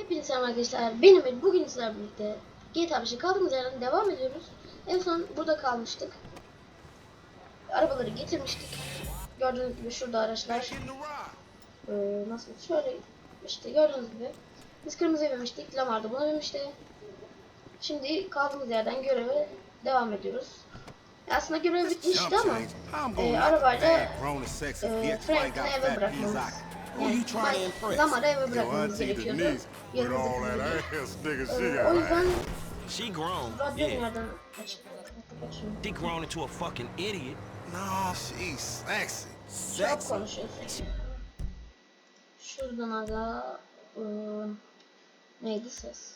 Hepinize selam arkadaşlar. Benim Emir. Bugün sizlerle birlikte GTA 5'e kaldığımız yerden devam ediyoruz. En son burada kalmıştık. Arabaları getirmiştik. Gördüğünüz gibi şurada araçlar. Ee, nasıl? Şöyle işte gördüğünüz gibi. Biz kırmızıya binmiştik. Lamar da buna binmişti. Şimdi kaldığımız yerden göreve devam ediyoruz. Aslında görev bitmişti ama e, arabayla e, Franklin'i eve bırakmamız. Yani Lamar'ı eve bırakmamız gerekiyordu. Yanımızda bizim Ee, o yüzden She grown, yeah. She grown into a fucking idiot. No, she's sexy. Çok konuşuyorsun. Şuradan aga ıı, neydi ses?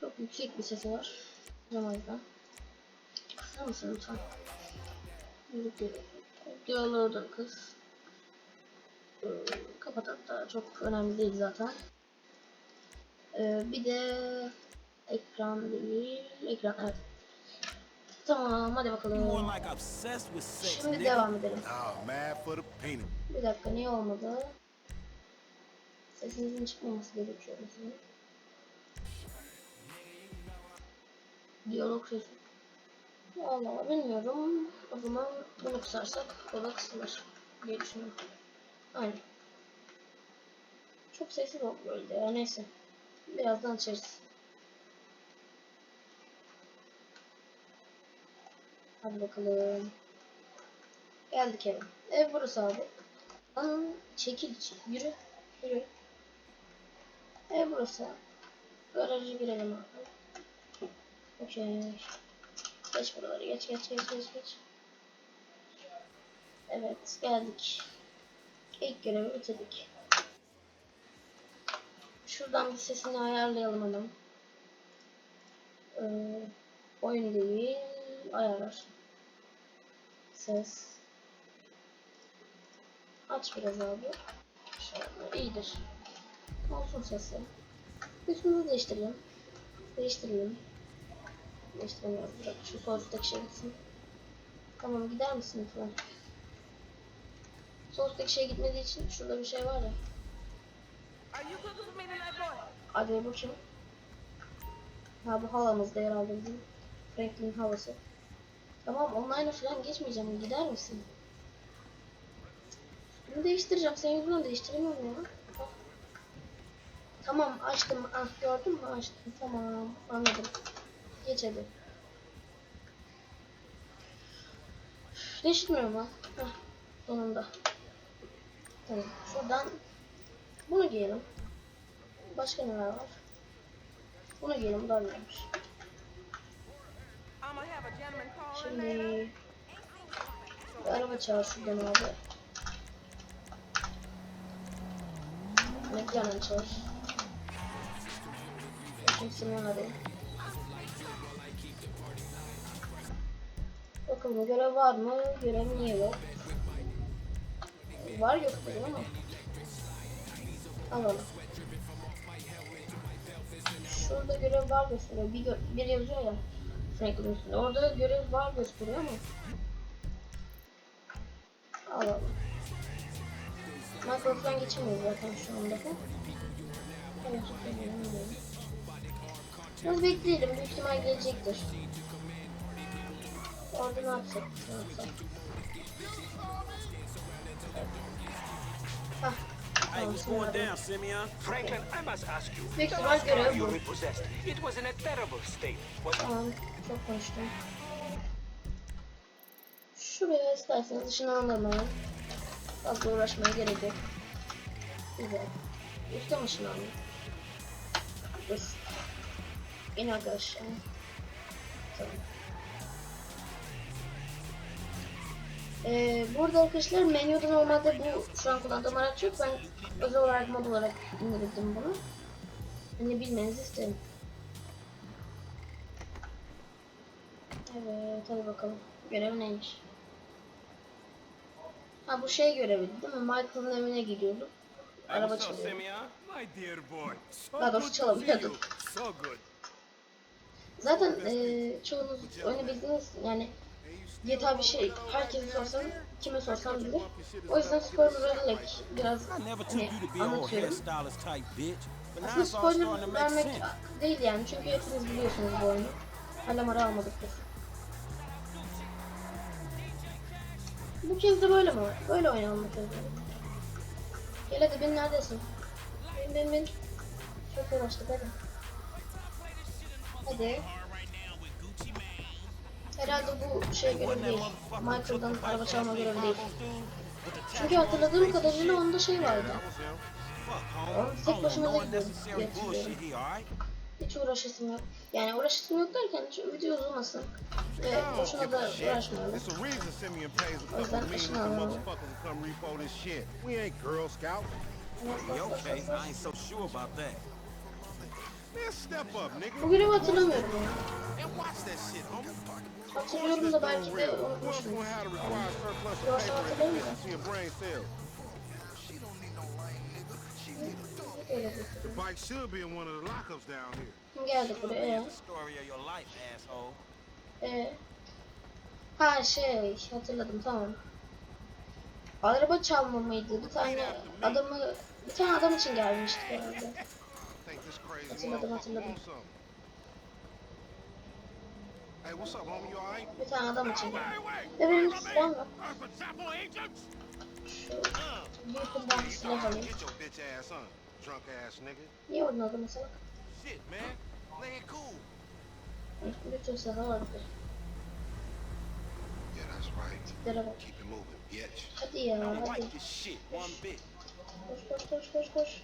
Çok yüksek bir sesi var. Yüzden. Kısar mısın lütfen? Yürü yürü. Diyaloğu da kız. Ee, kapat hatta çok önemli değil zaten. Ee, bir de ekran değil. Ekran evet. Tamam hadi bakalım. Şimdi devam edelim. Oh. Bir dakika niye olmadı? Sesinizin çıkmaması gerekiyor mesela. Diyalog sesi. Vallahi bilmiyorum. O zaman bunu kısarsak o da kısılır diye düşünüyorum. Aynen. Çok sessiz oldu böyle ya neyse. Birazdan açarız. Hadi bakalım. Geldik eve. Ev burası abi. Lan çekil yürü yürü. Ev burası. Garaja girelim abi. Okey. Geç buraları geç geç geç geç geç. Evet geldik. İlk görevi bitirdik. Şuradan bir sesini ayarlayalım hemen. Ee, oyun değil ayarlar. Ses. Aç biraz abi. Şöyle iyidir. Olsun sesi. Üstünü değiştirelim. Değiştirelim. Değiştiremiyoruz. Bırak şu sol üstteki şey gitsin. Tamam gider misin lütfen? Sol üstteki şey gitmediği için şurada bir şey var ya. Hadi bu kim? Ha bu halamızda herhalde bizim. Franklin havası. Tamam online'a falan geçmeyeceğim. Gider misin? Bunu değiştireceğim. Senin yüzünden değiştiremiyorum ya. Bak. Tamam açtım. Ah gördün mü? Açtım. Tamam anladım. Geç hadi. Üf, Değiştirmiyor mu? Hah sonunda. Tamam. Şuradan bunu giyelim. Başka neler var? Bunu giyelim. Bu da güzelmiş. Şimdi bir araba çağır şuradan abi. McLaren çağır. Kimsin lan hadi. Bakalım görev var mı? Görev niye yok? Var yok dedim ama. Alalım. Şurada görev var gösteriyor. Bir, gö bir yazıyor ya. Franklin üstünde. Orada görev var gösteriyor ama. Alalım. Michael falan geçemiyor zaten şu anda. Biraz bekleyelim. Büyük ihtimal gelecektir. Orada ne. Hey, Tamam, what's şimdi going down, Simeon? Franklin, I must ask you. Büyük the last you repossessed, it was in a terrible state. Was? Tamam, çok konuştum. Şuraya isterseniz ışınlanalım hemen. Fazla uğraşmaya gerek yok. Güzel. Üstten ışınlandım. Dur. İn arkadaşlar. Tamam. Ee, burada arkadaşlar menüde normalde bu şu an kullandığım araç yok. Ben özel olarak mod olarak indirdim bunu. Hani bilmenizi isterim. Evet hadi bakalım. Görev neymiş? Ha bu şey görevi değil mi? Michael'ın evine gidiyorduk. Araba çalıyor. Daha doğrusu çalabiliyorduk. Zaten eee çoğunuz oyunu bildiğiniz yani GTA bir şey herkese sorsan kime sorsam bilir. O yüzden spoiler vererek biraz hani anlatıyorum. Aslında spoiler vermek değil yani çünkü hepiniz biliyorsunuz bu oyunu. Hala mara almadık biz. Bu kez de böyle mi? Böyle lazım. Gel hadi bin neredesin? Bin bin bin. Çok uğraştık hadi. Hadi. Herhalde bu şey görevi değil. Michael'dan araba çalma görevi değil. Çünkü hatırladığım kadarıyla onda şey vardı. Tek başıma da gidiyorum? Hiç uğraşasım yok. Yani uğraşasım yok derken şu video uzamasın. Ve boşuna da uğraşmayalım. It's a reason Simeon pays a Oh, is couple that million Krishna? to motherfuckers to come repo this shit. We ain't Girl Scout. In your case, I ain't so sure about that. Man, step up, nigga. Bu görevi hatırlamıyorum ya. Hatırlıyorum da belki de unutmuşum. gonna have to require surplus of Yavaş paper hatırlayayım and da. see a brain cell? Öyle bir The bike should be in one of the lockups down here. Geldi buraya. Ee, ha şey hatırladım tamam. Araba çalma mıydı? Bir tane adamı bir tane adam için gelmiştik herhalde. Hatırladım, hatırladım. Bir tane adam için. Ve benim silahım yok. Şu bir silah alayım. Niye vurdun adamı salak? Bütün silahı vardı. Yeah, that's right. Tiplere bak. Keep it moving, bitch. Hadi ya hadi. Koş koş koş koş koş.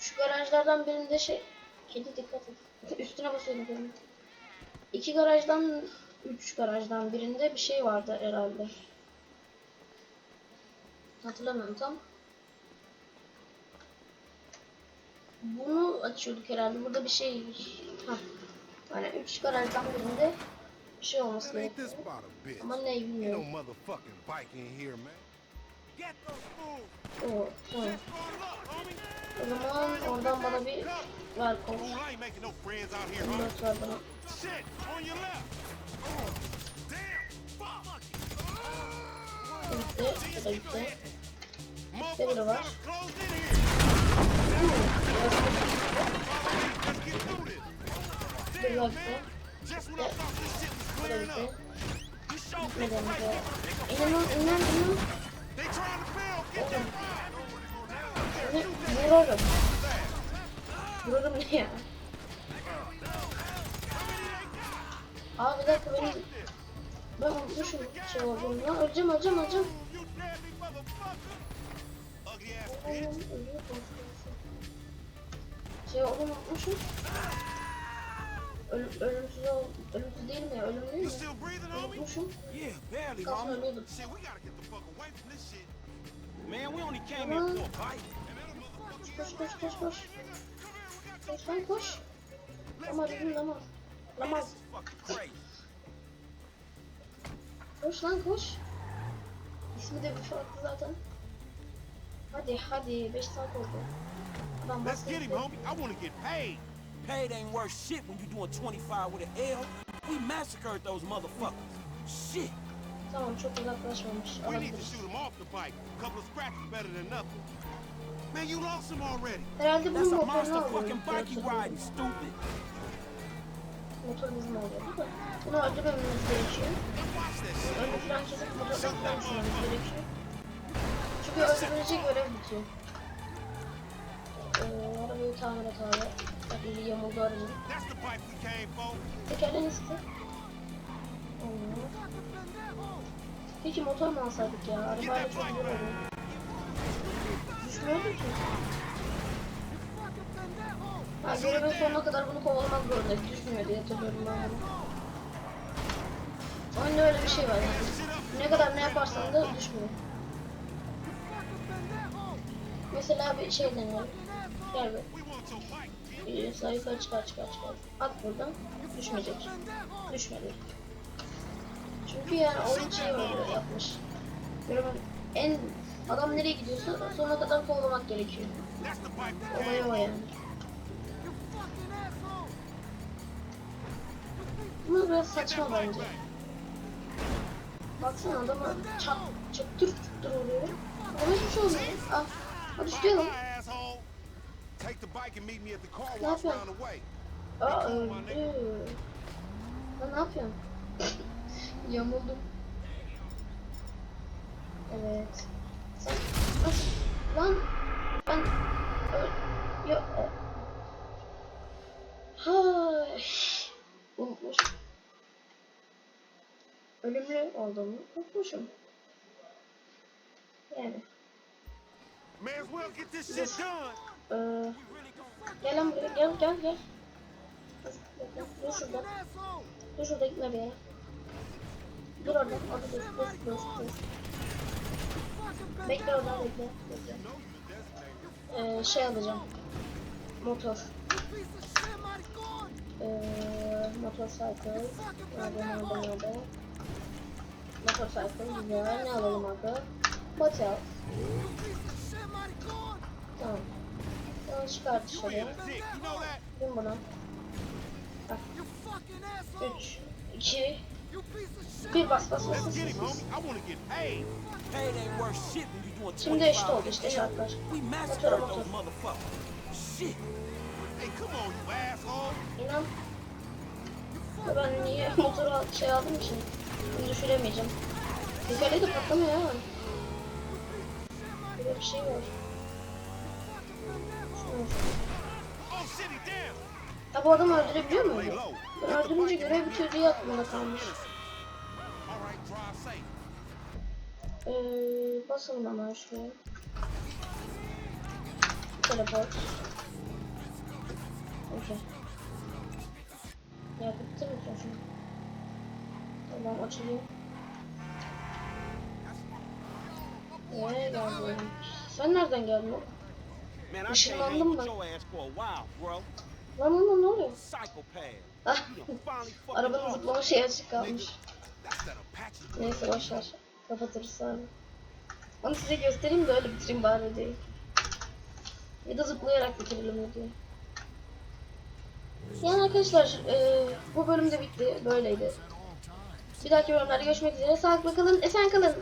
Şu garajlardan birinde şey... Kedi dikkat et. Üstüne basıyordum benim. İki garajdan, üç garajdan birinde bir şey vardı herhalde. Hatırlamıyorum tam. Bunu açıyorduk herhalde. Burada bir şey... Hah. Yani üç garajdan birinde bir şey olması gerekiyor. Ama ne bilmiyorum. Oo, tamam. O zaman oradan bana bir ver homie. 24 ver bana. Shit! On your left! Oh, damn! Fuck! Is it? Is it? Motherfucker, close in here! Let's get through this! Damn, man! Just when I thought this shit was clearing up! You showed me the right people! They trying to fail! Get that ride! 물어좀 물어좀 내야 Abi bir dakika benim... Ben unutmuşum şey olduğunu. Lan öleceğim öleceğim öleceğim. Şey olduğunu unutmuşum. Ölüm, ölümsüz ol... Ölümsüz değil mi ya? Ölüm değil mi? Unutmuşum. Homie. ölüyordum. Shit, we gotta get the fuck away from this shit. Man, we only came here for a bite. Koş koş koş koş. Koş lan koş. Lama dedim lama. Lama. This fucking crazy. Koş lan koş. İsmi de bir farklı zaten. Hadi hadi 5 saat oldu. Adam Let's get him, bahsetti. homie. I wanna get paid. Paid ain't worth shit when you're doing 25 with an L. We massacred those motherfuckers. Shit. Tamam çok uzaklaşmamış. We need to shoot him off the bike. A couple of scratches better than nothing. Man, you lost him already. Herhalde That's bunun a motorunu monster alıyorum. fucking bike you riding, stupid. Motor bizim oluyordu da. Bunu öldürmememiz gerekiyor. Önce falan kesip motordan falan düşürmemiz gerekiyor. Çünkü öldürülecek görev bitiyor. Ee, arabayı tamir et abi. Bak iyi yamuldu. Tekerlerini sıkı. Oo. Peki motor mu alsaydık ya? Arabayla çok güzel oluyor. Düşmüyordu ki. Ha, görevin sonuna kadar bunu kovalamak zorundayız. Düşmüyor diye hatırlıyorum ben bunu. Oyunda öyle bir şey var yani. Ne kadar ne yaparsan da düşmüyor. Mesela bir şey deneyelim. Gel bir. Bir sağ yukarı çıkar çıkar çıkar. At buradan. Düşmeyecek. Düşmedi. Çünkü yani onun şeyi var böyle yapmış. Görevin en adam nereye gidiyorsa sonuna kadar kovalamak gerekiyor. Olay o yani. Bunlar biraz saçma bence. Baksana adama çat çattır çuttır oluyor. Ama hiçbir şey olmuyor. Ah. Hadi şuraya lan. Ne yapıyorsun? Aa öldü. Lan ne yapıyorsun? Yamuldum. Evet. Sen nasıl? Lan ben. Ya... Unutmuş. Ölümlü olduğumu unutmuşum. Yani. Ee, gel lan buraya gel gel gel. Dur şurada. Dur şurada gitme bir yere. Dur orada. Orada dur dur dur dur. Bekle orada bekle. bekle. Ee, şey alacağım. Motor. Ee, motorcycle. Nerede nerede nerede? Motorcycle güzel. Ne alalım abi? Motel. Tamam. Onu çıkart dışarıya. Dick, you know that? Bin buna. Bak. 3, 2, 1 bas bas bas bas. get him, bas. homie. I wanna get paid. Paid ain't worth shit when you doing 25 Şimdi eşit oldu işte şartlar. Motora motor. İnan. Ya ben niye motoru şey aldım ki? Bunu düşüremeyeceğim. Tekerleği de patlamıyor ha. Böyle bir şey var. Oh. Ha bu adamı öldürebiliyor low. Ben öldürünce görev the car aklımda kalmış. Ee, basalım hemen şuraya. Teleport. Okey. Ya bitti mi şunu? Tamam açılıyor. Nereye geldin? Sen nereden geldin? Işınlandım ben. Lan lan ne oluyor? Ah, arabanın zıplama şeyi açık kalmış. Neyse boşver. Kapatırız sonra. Onu size göstereyim de öyle bitireyim bari değil. Ya da zıplayarak bitirelim videoyu. Yani arkadaşlar e, bu bölüm de bitti. Böyleydi. Bir dahaki bölümlerde görüşmek üzere. Sağlıkla kalın. Esen kalın.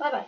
Bay bay.